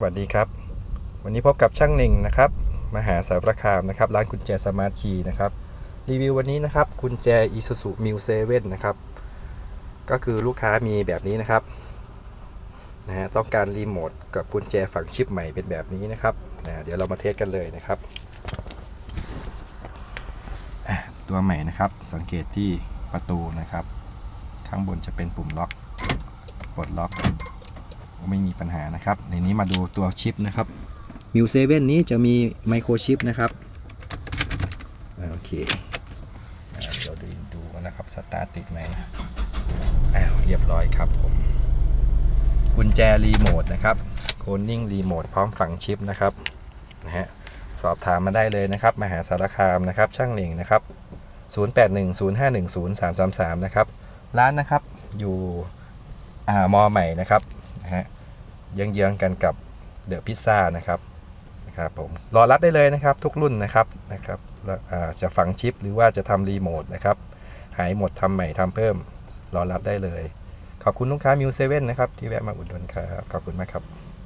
สวัสดีครับ วันนี้พบกับช่างหนึ่งนะครับมหาสารคามนะครับร้านกุญแจสมาร์ทคีย์นะครับรีวิววันนี้นะครับกุญแจ Isuzu m i l 7นะครับก็คือลูกค้ามีแบบนี้นะครับนะฮะต้องการรีโมทกับกุญแจฝังชิปใหม่เป็นแบบนี้นะครับนะเดี๋ยวเรามาเทสกันเลยนะครับตัวใหม่นะครับสังเกตที่ประตูนะครับ ข้างบนจะเป็นปุ่มล็อกปลดล็อก ไม่มีปัญหานะครับ ในนี้มาดูตัวชิปนะครับมิวเซเว่นนี้จะมีไมโครชิปนะครับอ่าโอเคอ่าเดี๋ยวดูดูกันนะครับสตาร์ทติดไหมอ้าวเรียบร้อยครับผมกุญแจรีโมทนะครับโคลนิ่งรีโมทพร้อมฝังชิปนะครับนะฮะสอบถามมาได้เลยนะครับ มหาสารคามนะครับ ช่างเหน่งนะครับ 0810510333 นะครับ ร้านนะครับอยู่อ่ามอใหม่นะครับนะฮะ เยื้องๆกันกับเดอะพิซซ่านะครับนะครับผมรอรับได้เลยนะครับทุกรุ่นนะครับนะครับจะฝังชิปหรือว่าจะทำรีโมทนะครับหายหมดทำใหม่ทำเพิ่มรอรับได้เลย ขอบคุณลูกค้ามิวเซเว่นนะครับที่แวะมาอุดหนุนครับ ขอบคุณมากครับ